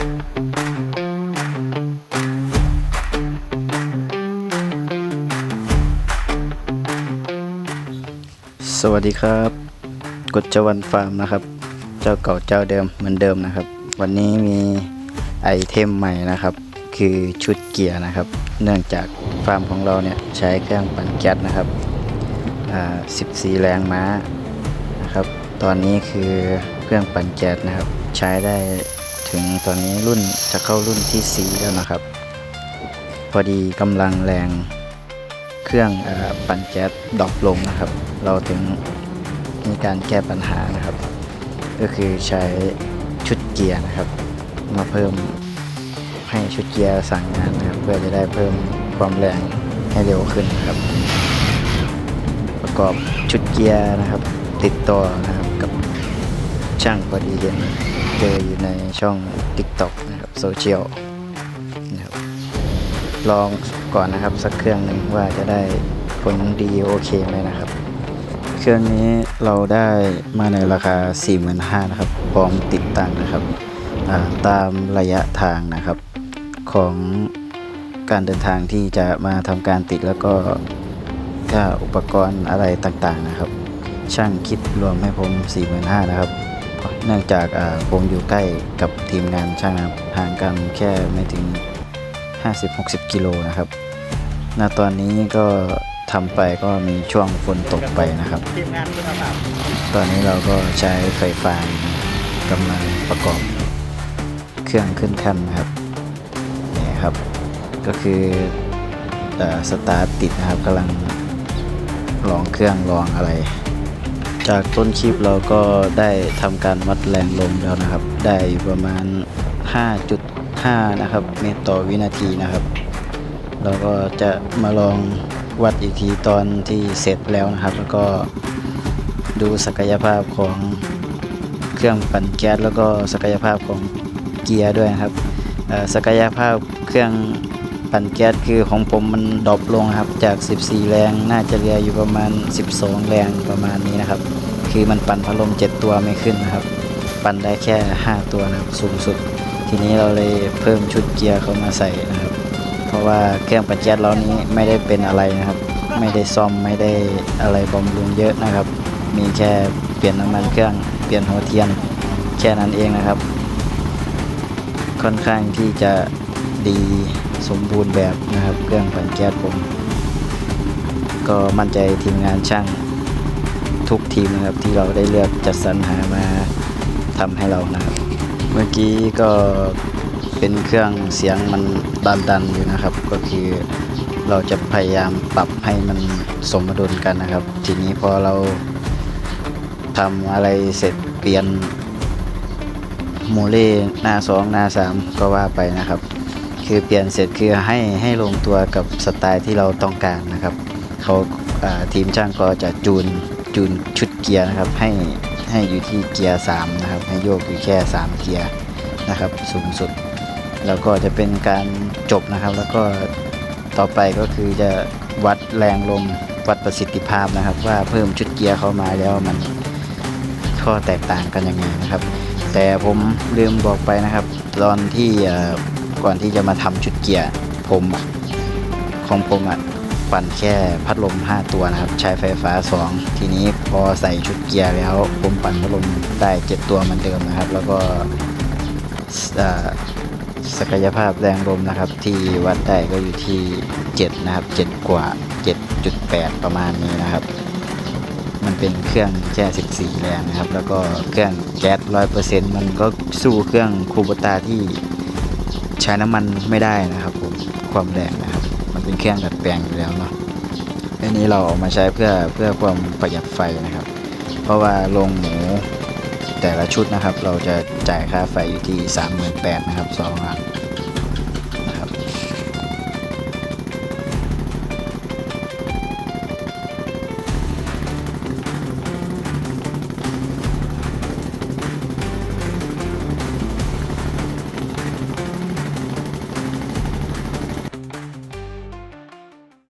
สวัสดีครับกฎจวันฟาร์มนะครับ เจ้าเก่าเจ้าเดิมเหมือนเดิมนะครับ วันนี้มีไอเทมใหม่นะครับ คือชุดเกียร์นะครับ เนื่องจากฟาร์มของเราเนี่ยใช้เครื่องปั่นแก๊สนะครับอ่า14 แรงม้านะครับ ตอนนี้คือเครื่องปั่นแก๊สนะครับ ใช้ได้ ถึงตอนนี้รุ่นจะเข้ารุ่นที่4แล้วนะครับ พอดีกำลังแรงเครื่องออปั่นแก๊สดรอปลงนะครับ เราถึงมีการแก้ปัญหานะครับ ก็คือใช้ชุดเกียร์นะครับ มาเพิ่มให้ชุดเกียร์สั่งงานนะครับ เพื่อจะได้เพิ่มความแรงให้เร็วขึ้นนะครับ ประกอบชุดเกียร์นะครับ ติดต่อนะครับกับ ช่างพอดีเห็นเจออยู่ในช่อง TikTok นะครับโซเชียลนะครับลองก่อนนะครับสักเครื่องหนึ่งว่าจะได้ผลดีโอเคไหมนะครับ เครื่องนี้เราได้มาในราคา 45,000นะครับพร้อมติดตั้งนะครับาตามระยะทางนะครับของการเดินทางที่จะมาทำการติดแล้วก็ค่าอุปกรณ์อะไรต่างๆนะครับ ช่างคิดรวมให้ผม 45,000นะครับ เนื่องจากผมอยู่ใกล้กับทีมงานช่างนะครับห่างกันแค่ไม่ถึง 50-60 กิโลนะครับณตอนนี้ก็ทำไปก็มีช่วงฝนตกไปนะครับ ทีมงานคุณภาพตอนนี้เราก็ใช้ไฟฟ้ากำลังประกอบ เครื่องขึ้นคันนะครับนี่ครับ ก็คือเออสตาร์ทติดนะครับกำลังลองเครื่องลองอะไร จากต้นคลิปเราก็ได้ทำการวัดแรงลมแล้วนะครับ ได้อยู่ประมาณ 5.5 นะครับ เมตรต่อวินาทีนะครับ เราก็จะมาลองวัดอีกทีตอนที่เสร็จแล้วนะครับ แล้วก็ดูศักยภาพของเครื่องปั่นแก๊สแล้วก็ศักยภาพของเกียร์ด้วยนะครับศักยภาพเครื่อง ปั่นแก๊สคือของผมมันดรอปลงครับจาก 14 แรงน่าจะเหลืออยู่ประมาณ 12 แรงประมาณนี้นะครับ คือมันปั่นพัดลม 7 ตัวไม่ขึ้นนะครับ ปั่นได้แค่ 5 ตัวนะครับสูงสุด ทีนี้เราเลยเพิ่มชุดเกียร์เข้ามาใส่นะครับ เพราะว่าเครื่องปั่นแก๊สเรานี้ไม่ได้เป็นอะไรนะครับ ไม่ได้ซ่อมไม่ได้อะไรบำรุงเยอะนะครับ มีแค่เปลี่ยนน้ำมันเครื่องเปลี่ยนหัวเทียนแค่นั้นเองนะครับ ค่อนข้างที่จะดี สมบูรณ์แบบนะครับเครื่องปั่นแก๊สผม ก็มั่นใจทีมงานช่างทุกทีมนะครับที่เราได้เลือกจัดสรรหามาทำให้เรานะครับ เมื่อกี้ก็เป็นเครื่องเสียงมันดันๆอยู่นะครับ ก็คือเราจะพยายามปรับให้มันสมดุลกันนะครับ ทีนี้พอเราทำอะไรเสร็จเปลี่ยนโมเลหน้าสองหน้าสามก็ว่าไปนะครับ คือเปลี่ยนเสร็จคือให้ให้ลงตัวกับสไตล์ที่เราต้องการนะครับเขาทีมช่างก็จะจูนจูนชุดเกียร์นะครับ ให้ให้อยู่ที่เกียร์3นะครับให้โยกอยู่แค่ 3 เกียร์นะครับสูงสุด แล้วก็จะเป็นการจบนะครับ แล้วก็ต่อไปก็คือจะวัดแรงลมวัดประสิทธิภาพนะครับ ว่าเพิ่มชุดเกียร์เข้ามาแล้วมันข้อแตกต่างกันยังไงนะครับ แต่ผมลืมบอกไปนะครับ ตอนที่ ก่อนที่จะมาทำชุดเกียร์ผมของผมอะปั่นแค่พัดลม 5 ตัวนะครับ ใช้ไฟฟ้า 2 ทีนี้พอใส่ชุดเกียร์แล้ว ผมปั่นพัดลมได้ 7 ตัวเหมือนเดิมนะครับ แล้วก็ศักยภาพแรงลมนะครับ ที่วัดได้ก็อยู่ที่ 7 นะครับ 7 กว่า 7.8 ประมาณนี้นะครับ มันเป็นเครื่องแค่ 14 แรงนะครับ แล้วก็เครื่องแก๊ส 100%มันก็สู้เครื่องคูบตาที่ ใช้น้ำมันไม่ได้นะครับผมความแรงนะครับ มันเป็นเครื่องดัดแปลงอยู่แล้วเนาะอันนี้เราเอามาใช้เพื่อเพื่อความประหยัดไฟนะครับ เพราะว่าโรงหมูแต่ละชุดนะครับ เราจะจ่ายค่าไฟอยู่ที่ 38,000นะครับสองหลัง